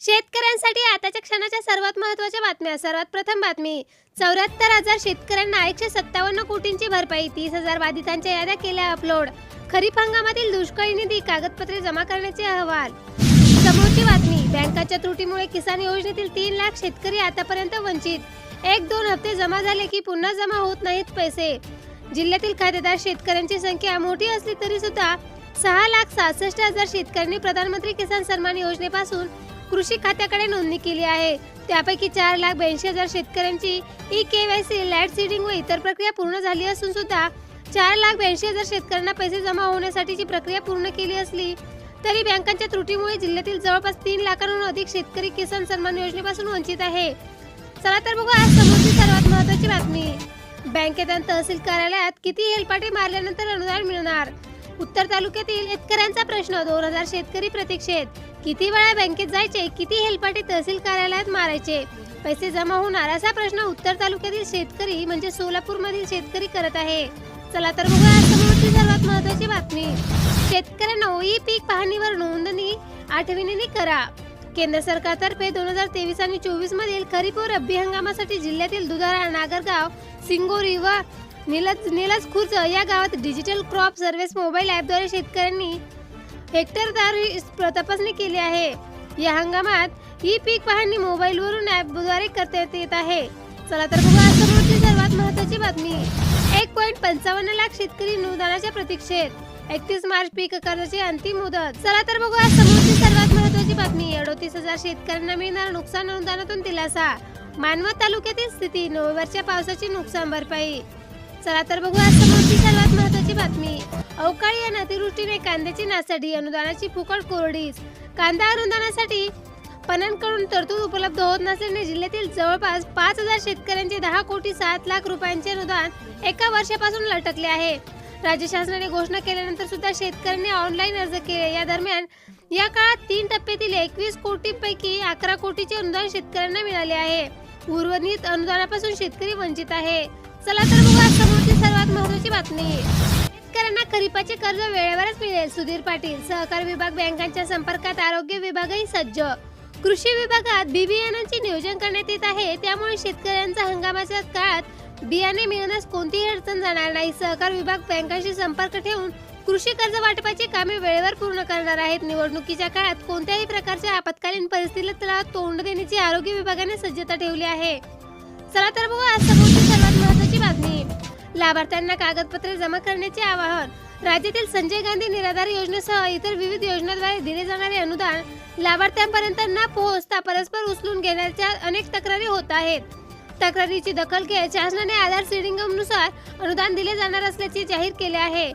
शेतकऱ्यांसाठी आताच्या क्षणाच्या सर्वात महत्त्वाच्या बातम्या. सर्वात प्रथम बातमी चौऱ्याहत्तर हजार शेतकऱ्यांना एकशे सत्तावन्न कोटींची भरपाई तीस हजार बाधितांच्या याद्या केल्या अपलोड. खरीप हंगामातील दुष्काळी निधी कागदपत्रे जमा करण्याचे अहवाल. समोरची बातमी बँकाच्या त्रुटीमुळे किसान योजनेतील तीन लाख शेतकरी आतापर्यंत वंचित. एक दोन हप्ते जमा झाले की पुन्हा जमा होत नाहीत पैसे. जिल्ह्यातील खातेदार शेतकऱ्यांची संख्या मोठी असली तरी सुद्धा सहा लाख सहासष्ट हजार शेतकऱ्यांनी प्रधानमंत्री किसान सन्मान योजनेपासून कृषी खात्याकडे नोंदणी केली आहे. त्यापैकी चार लाख ब्याऐंशी हजार शेतकऱ्यांची ई के वाय सी लॅट सीडिंग व इतर प्रक्रिया पूर्ण झाली असून सुद्धा चार लाख ब्याऐंशी हजार शेतकऱ्यांना पैसे जमा होण्यासाठीची प्रक्रिया पूर्ण केली असली तरी बँकांच्या त्रुटीमुळे जिल्ह्यातील जवळपास तीन लाखांहून अधिक शेतकरी किसान सन्मान योजनेपासून वंचित आहे. चला तर बघू आज समोरची सर्वात महत्वाची बातमी. बँकेत आणि तहसील कार्यालयात किती हेलपाटे मारल्यानंतर अनुदान मिळणार? उत्तर तालुक्यातील शेतकऱ्यांचा प्रश्न दोन हजार शेतकरी प्रतीक्षेत. किती वेळा बँकेत जायचे किती हेलपाटे तहसील कार्यालयात मारायचे? पैसे जमा होणार असा प्रश्न उत्तर तालुक्यातील शेतकरी म्हणजे सोलापूर मधील शेतकरी करत आहे. चला तर बघूया आज सर्वात महत्वाची बातमी. शेतकऱ्यांना ई पीक पाहणीवर नोंदणी आठवणीने करा. केंद्र सरकारतर्फे दोन हजार तेवीस आणि चोवीस मधील खरीप व रब्बी हंगामासाठी जिल्ह्यातील दुधारा नागरगाव सिंगोरी व निलज निलज खुर्ज या गावात डिजिटल क्रॉप सर्व्हिस मोबाईल ॲपद्वारे शेतकऱ्यांनी हेक्टरदार ही तपासणी केली आहे. या हंगामात ही पीक पाहणी मोबाईलवरून ॲपद्वारे करता येत आहे. चला तर बघू आज सर्वात महत्वाची बातमी. एक पॉईंट पंचावन्न लाख शेतकरी अनुदानाच्या प्रतीक्षेत. एकतीस मार्च पीक कर्जाची अंतिम मुदत. चला तर बघू आज समोरची सर्वात महत्वाची बातमी. अडोतीस हजार शेतकऱ्यांना मिळणार नुकसान अनुदानातून दिलासा. मानवत तालुक्यातील स्थिती. नोव्हेंबरच्या पावसाची नुकसान भरपाई. चला तर बघू आज समोरची सर्वात बातमी. अवकाळी या अतिवृष्टीने कांद्याची नासाडी अनुदानाची फुकट कोरडीस. कांदा अनुदानासाठी पणनकडून तरतूद उपलब्ध होत नसल्याने जिल्ह्यातील जवळपास पाच हजार शेतकऱ्यांचे दहा कोटी सात लाख रुपयांचे अनुदान एका वर्षापासून लटकले आहे. राज्य शासनाने घोषणा केल्यानंतर सुद्धा शेतकऱ्यांनी ऑनलाईन अर्ज केले. या दरम्यान या काळात तीन टप्प्यातील एकवीस कोटींपैकी अकरा कोटीचे अनुदान शेतकऱ्यांना मिळाले आहे. उर्वरित अनुदानापासून शेतकरी वंचित आहे. चला तर बघा समोरची सर्वात महत्वाची बातमी. आहे खरीपाचे कर्ज वेळेवरच मिळेल. सुधीर पाटील सहकार विभाग बँकांच्या संपर्कात आरोग्य विभागही सज्ज. कृषी विभागात बी बियाणांचे नियोजन करण्यात येत आहे. त्यामुळे शेतकऱ्यांचा हंगामाच्या काळात बियाणे मिळण्यास कोणतीही अडचण जाणार नाही. सहकार विभाग बँकांशी संपर्क ठेवून कृषी कर्ज वाटपाची कामे वेळेवर पूर्ण करणार आहेत. निवडणुकीच्या काळात कोणत्याही प्रकारच्या आपत्कालीन परिस्थितीला तोंड देण्याची आरोग्य विभागाने सज्जता ठेवली आहे. चला तर बघू आज समोरची सर्वात महत्वाची बातमी. लाभार्थ्यांना कागदपत्रे जमा करण्याचे आवाहन. राज्यातील संजय गांधी निराधार योजनेसह इतर विविध योजनांद्वारे दिले जाणारे अनुदान लाभार्थ्यांपर्यंत न पोहोचता परस्पर उचलून घेण्याच्या अनेक तक्रारी होत आहेत. तक्रारीची दखल घेत शासनाने आधार सिडिंगनुसार अनुदान दिले जाणार असल्याचे जाहीर केले आहे.